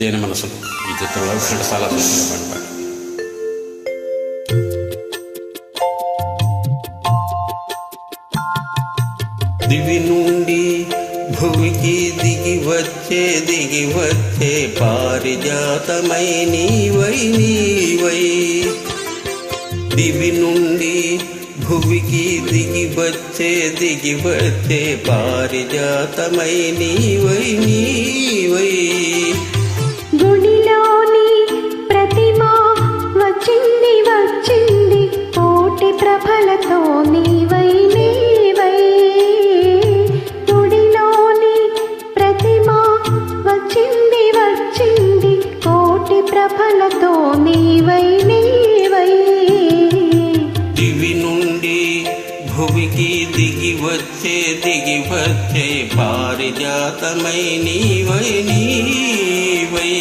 దేని మనసులు. ఈ చిత్రంలో ఘటసాల పాట దివి నుండి భువికి దిగి వచ్చే దిగి వచ్చే పారిజాతమై నీవై నీవై. దివి నుండి భువికి దిగి వచ్చే దిగి వచ్చే పారిజాతమై నీవై నీవై. ప్రభలతో నీవై నీవై. దివి నుండి భువికి దిగి వచ్చే దిగి వచ్చే పారిజాతమై నీవై నీవై.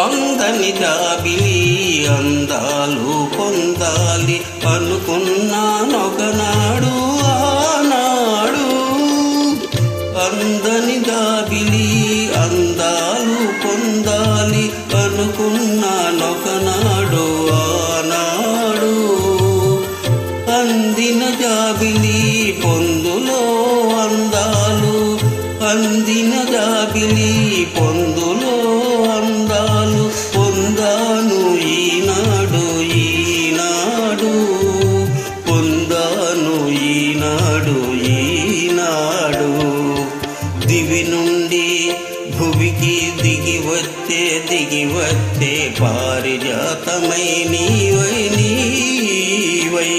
అందని జాబిలి అందాలు పొందాలి. అనుకున్నానొకనాడు ఆనాడు అందని జాబిలి అందాలు పొందాలి. అనుకున్నానొకనాడు ఆనాడు అందిన జాబిలి పొందులో అందాలు. అందిన జాబిలి పొందులో ఈనాడు దివి నుండి భువికి దిగి వచ్చే దిగి వచ్చే పారిజాతమై నీవై నీవై.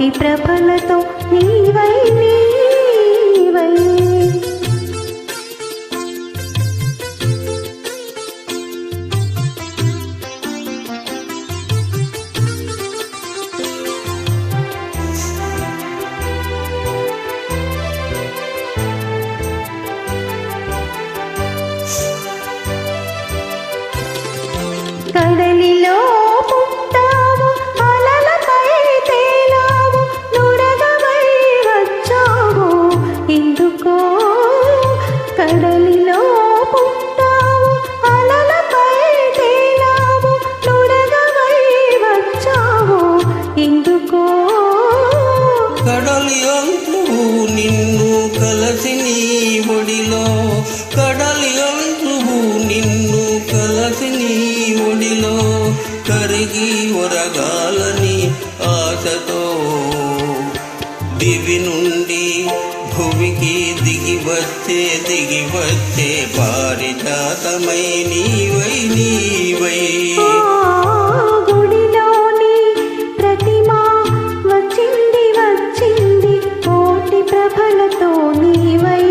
కోటి ప్రభలతో నీవై నీవై. కడలిలో కడలిలో పుట్టావు అలలపై తేలావు వచ్చావు. ఎందుకో కడలి నిన్ను కలసి నీ ఒడిలో. కడలి అంతువు నిన్ను కలసి నీ ఒడిలో. కరిగి ఒరగాలని ఆశతో దివి నుండి వచ్చే దిగి వచ్చే పారిజాతమై నీవై నీవై. ఆ వచ్చింది వచ్చింది కోటి ప్రభలతో నీవై.